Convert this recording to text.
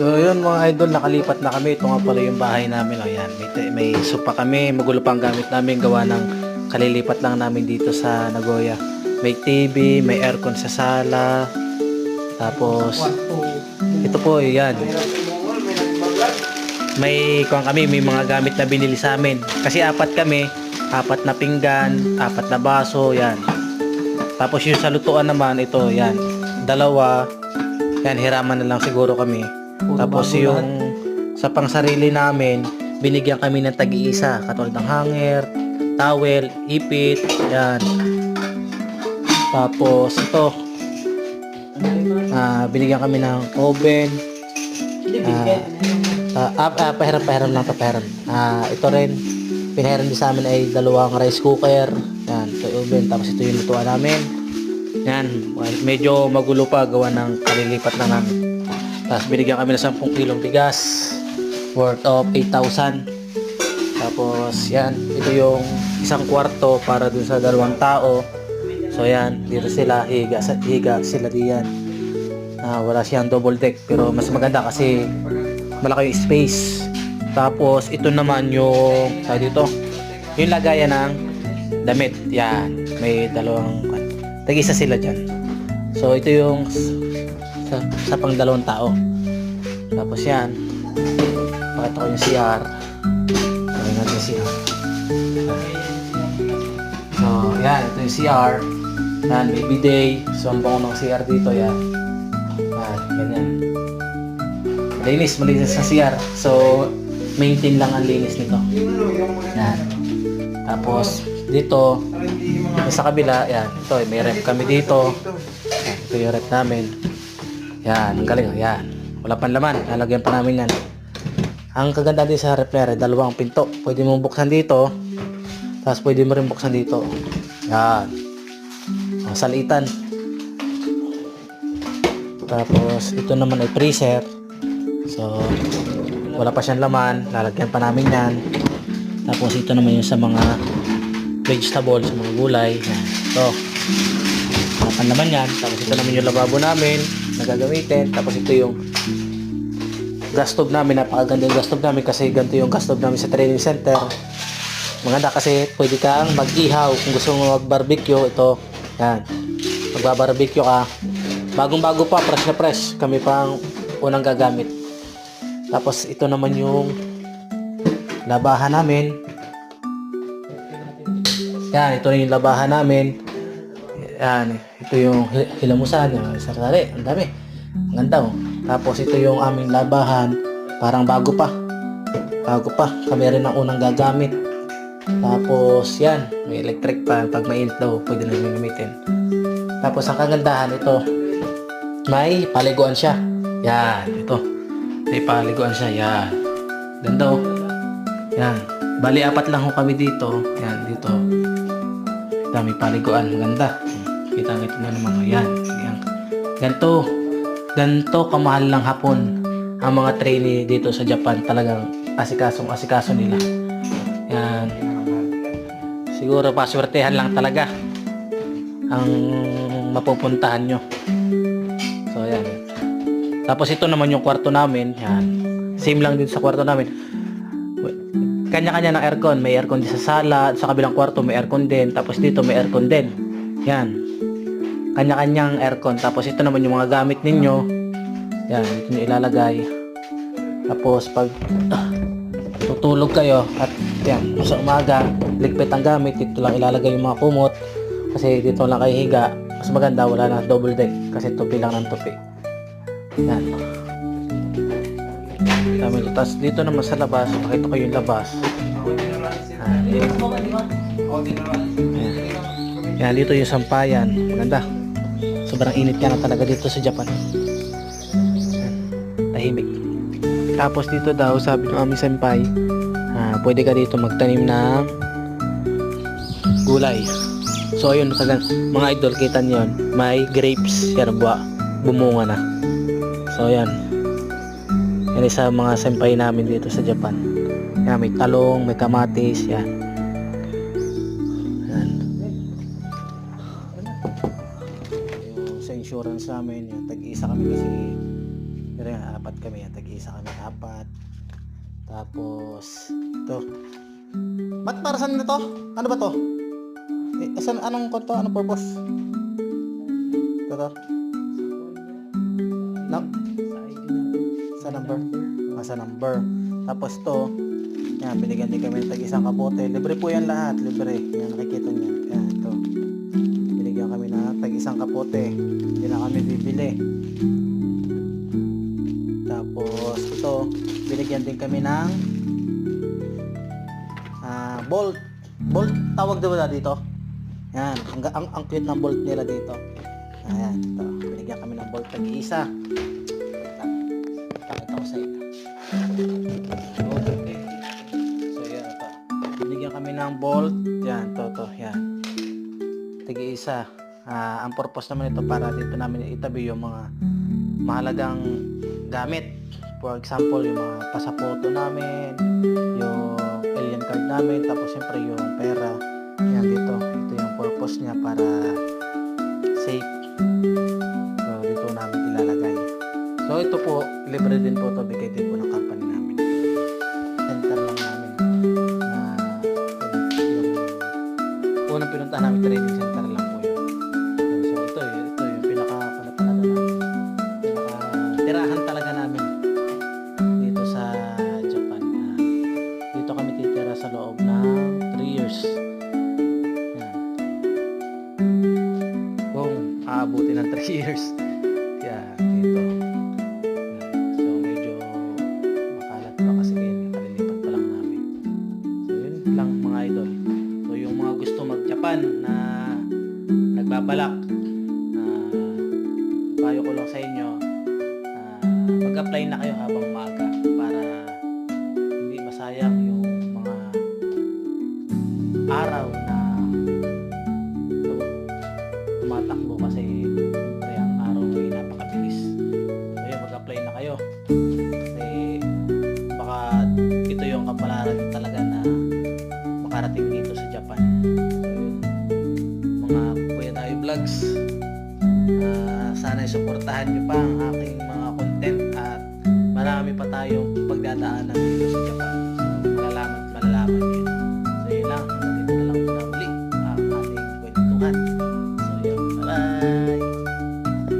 So yun mga idol, nakalipat na kami. Ito nga pala yung bahay namin. O yan, may, may sopa kami. Magulo pa ang gamit namin. Gawa ng kalilipat lang namin dito sa Nagoya. May TV, may aircon sa sala. Tapos, ito po, yan. May kuwan kami, may mga gamit na binili sa amin. Kasi apat kami, apat na pinggan, apat na baso, yan. Tapos yung sa lutuan naman, ito, yan. Dalawa, yan, hiraman na lang siguro kami. Tapos yung sa pangsarili namin, binigyan kami ng tag-iisa, katulad ng hanger, towel, ipit, yan. Tapos ito, ah binigyan kami ng oven, ah, ah, ah, pahiram, pahiram lang pahiram. Ah, ito rin, pinahiram din sa amin ay dalawang rice cooker, yan, ito oven, tapos ito yung lutuan namin. Yan, medyo magulo pa gawa ng kalilipat na namin. Tapos binigyan kami ng 10 kilong bigas worth of 8,000. Tapos yan, ito yung isang kwarto para dun sa dalawang tao. So yan, dito sila higa, higa sila diyan. Ah, wala siyang double deck pero mas maganda kasi malaki yung space. Tapos ito naman yung sa dito, yung lagayan ng damit. Yan, may dalawang tag-isa sila dyan. So ito yung sa, sa pang dalawang tao. Tapos yan, pakita ko yung CR. Pakita natin yung CR. So, yan, ito yung CR. Yan, may bidet. So, ang bango ng CR dito, yan. Yan, ganyan. Malinis, malinis sa CR. So, maintain lang ang linis nito. Yan. Tapos, dito, sa kabila, yan. Ito, may rep kami dito. Ito yung rep namin. Yan, ang galing. oh, Yan. Wala pang laman. Lalagyan pa namin yan. Ang kaganda din sa rep na yan, dalawang pinto. Pwede mo buksan dito. Tapos pwede mo rin buksan dito. Yan. Ang salitan. Tapos ito naman ay freezer. So wala pa siyang laman. Lalagyan pa namin yan. Tapos ito naman yung sa mga vegetables, mga gulay. Yan. Ito. Wala naman yan. Tapos ito naman yung lababo namin na gagamitin. Tapos ito yung gas stove namin. Napakaganda yung gas stove namin kasi ganito yung gas stove namin sa training center. Maganda kasi pwede kang mag-ihaw kung gusto mo mag-barbecue. Ito, yan. Magba-barbecue ka. Bagong-bago pa, fresh na fresh. Kami pang unang gagamit. Tapos ito naman yung labahan namin. Yan, ito na yung labahan namin. Yan, ito yung hi- hilamusan. Yan, sarili, ang dami. Ang ganda oh. Tapos ito yung aming labahan. Parang bago pa. Bago pa. Kami rin ang unang gagamit. Tapos yan, may electric fan. Pag mainit daw, pwede na yung gamitin. Tapos ang kagandahan ito, may paliguan siya. Yan, ito. May paliguan siya. Yan. Ganda oh. Yan. Bali, apat lang ho kami dito. Yan, dito. Dami paliguan. Maganda. Kita kita na naman. oh. Yan. Yan. Ganto. Ganto kamahal lang hapon ang mga trainee dito sa Japan. Talagang asikasong asikaso nila. Yan. Siguro paswertehan lang talaga ang mapupuntahan nyo. So, yan. Tapos ito naman yung kwarto namin. Yan. Same lang din sa kwarto namin. Kanya-kanya ng aircon. May aircon din sa sala. Sa kabilang kwarto may aircon din. Tapos dito may aircon din. Yan. Kanya-kanyang aircon. Tapos ito naman yung mga gamit ninyo. Yan. Dito nyo ilalagay. Tapos pag tutulog kayo at yan, sa umaga, ligpit ang gamit, dito lang ilalagay yung mga kumot kasi dito lang kayo higa. Mas maganda, wala na double deck kasi tupi lang ng tupi. Yan. Dami ito. Tapos dito naman sa labas, pakita ko yung labas. Yan. Yan. Yan, dito yung sampayan. Maganda. Sobrang init ka na talaga dito sa Japan. Tahimik. Tapos dito daw, sabi ng aming senpai, ah, pwede ka dito magtanim ng gulay. So ayun, kagan, mga idol, kita niyo yun, may grapes, yan, buwa, bumunga na. So yan. Yan isa mga senpai namin dito sa Japan. Yan, may talong, may kamatis. Yan. Insurance namin, yan, tag-isa kami kasi Pero yan, apat kami. Yan, tag-isa kami, apat. Tapos, ito. Ba't para saan na to? Ano ba to? Eh, saan, anong konto? Anong purpose? Ito to? No? Sa number? Ah, sa number. Tapos to, yan, binigyan din kami ng tag-isang kapote. Libre po yan lahat, libre. Yan, nakikita niyo. Kapote. Hindi na kami bibili. Tapos, ito, binigyan din kami ng ah, bolt. Bolt, tawag daw ba dito? Yan, ang, ang, ang cute ng bolt nila dito. Ayan, ito. Binigyan kami ng bolt. Wait lang. Pakita ko sa inyo. Okay. So, yan ito. Binigyan kami ng bolt. Yan, to, to. Yan. Tigi-isa. Ah, ang purpose naman ito para dito namin itabi yung mga mahalagang gamit. For example, yung mga pasapoto namin, yung alien card namin, tapos siyempre yung pera. Yan dito. Ito yung purpose niya para safe. So, dito namin ilalagay. So, ito po, libre din po ito. Bigay din po ng company namin. Center lang namin na yung unang pinuntahan namin training center mag-apply na kayo habang maaga para hindi masayang yung mga araw na tu- tumatakbo kasi siyempre ang araw ay napakabilis. So yun, mag-apply na kayo. Kasi baka ito yung kapalaran talaga na makarating dito sa Japan. So yun, mga Kuya Tayo Vlogs, ah, sana suportahan nyo pa ang aking mga content marami pa tayong pagdadaanan dito sa Japan. So, malalaman, malalaman nyo.